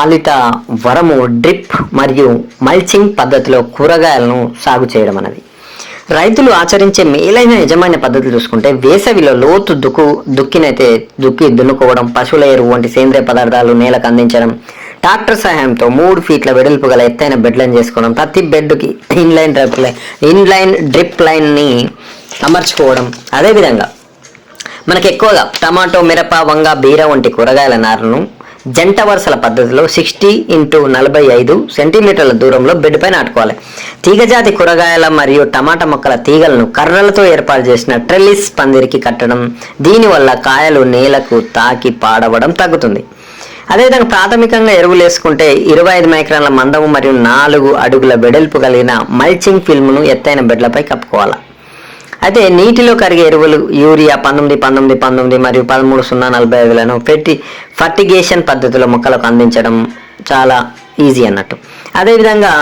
పాలిత వరము డ్రిప్ మరియు మల్చింగ్ పద్ధతిలో కూరగాయలను సాగు చేయడం అనేది రైతులు ఆచరించే మేలైన యజమాన్య పద్ధతులు చూసుకుంటే వేసవిలో లోతు దుక్కు దుక్కినైతే దుక్కి దున్నుకోవడం పశువుల ఎరువు వంటి సేంద్రియ పదార్థాలు నేలకు అందించడం ట్రాక్టర్ సహాయంతో మూడు ఫీట్ల వెడల్పు గల ఎత్తైన బెడ్లను చేసుకోవడం ప్రతి బెడ్కి inline drip line inline drip లైన్ని అమర్చుకోవడం. అదేవిధంగా మనకి ఎక్కువగా టమాటో మిరప వంగ బీర వంటి కూరగాయల నారును జంట వరుసల పద్ధతిలో సిక్స్టీ ఇంటూ నలభై ఐదు సెంటీమీటర్ల దూరంలో బెడ్పై నాటుకోవాలి తీగజాతి కూరగాయల మరియు టమాటా మొక్కల తీగలను కర్రలతో ఏర్పాటు చేసిన ట్రెల్లిస్ పందిరికి కట్టడం దీనివల్ల కాయలు నేలకు తాకి పాడవడం తగ్గుతుంది. అదేవిధంగా ప్రాథమికంగా ఎరువులు వేసుకుంటే ఇరవై ఐదు మైక్రాన్ల మందము మరియు నాలుగు అడుగుల వెడల్పు కలిగిన మల్చింగ్ ఫిల్మ్ను ఎత్తైన బెడ్లపై కప్పుకోవాలి. అయితే నీటిలో కరిగే ఎరువులు యూరియా పంతొమ్మిది పంతొమ్మిది పంతొమ్మిది మరియు పదమూడు సున్నా నలభై ఐదులను పెట్టి ఫర్టిగేషన్ పద్ధతిలో మొక్కలకు అందించడం చాలా ఈజీ అన్నట్టు. అదేవిధంగా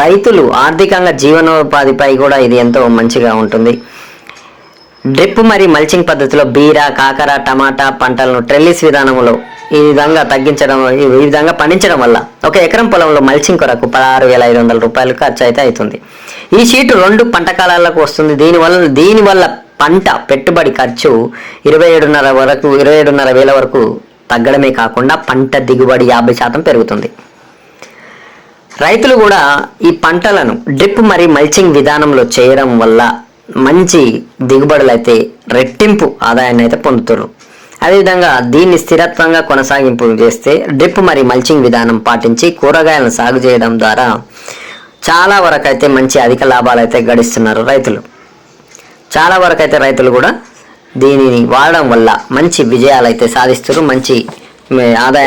రైతులు ఆర్థికంగా జీవనోపాధిపై కూడా ఇది ఎంతో మంచిగా ఉంటుంది. డ్రిప్ మరియు మల్చింగ్ పద్ధతిలో బీర కాకర టమాటా పంటలను ట్రెల్లిస్ విధానంలో ఈ విధంగా తగ్గించడం ఈ విధంగా పండించడం వల్ల ఒక ఎకరం పొలంలో మల్చింగ్ కొరకు పదహారు వేల ఐదు వందల రూపాయలు ఖర్చు అయితే అవుతుంది. ఈ షీటు రెండు పంట కాలాలకు వస్తుంది. దీనివల్ల దీనివల్ల పంట పెట్టుబడి ఖర్చు ఇరవై ఏడున్నర వరకు ఇరవై ఏడున్నర వేల వరకు తగ్గడమే కాకుండా పంట దిగుబడి యాభై శాతం పెరుగుతుంది. రైతులు కూడా ఈ పంటలను డ్రిప్ మరియు మల్చింగ్ విధానంలో చేయడం వల్ల మంచి దిగుబడులు అయితే రెట్టింపు ఆదాయాన్ని అయితే పొందుతారు అదేవిధంగా దీన్ని స్థిరత్వంగా కొనసాగింపు చేస్తే డ్రిప్ మరియు మల్చింగ్ విధానం పాటించి కూరగాయలను సాగు చేయడం ద్వారా చాలా వరకు అయితే మంచి అధిక లాభాలు అయితే గడిస్తున్నారు రైతులు. చాలా వరకు అయితే రైతులు కూడా దీనిని వాడడం వల్ల మంచి విజయాలు అయితే సాధిస్తారు మంచి ఆదాయం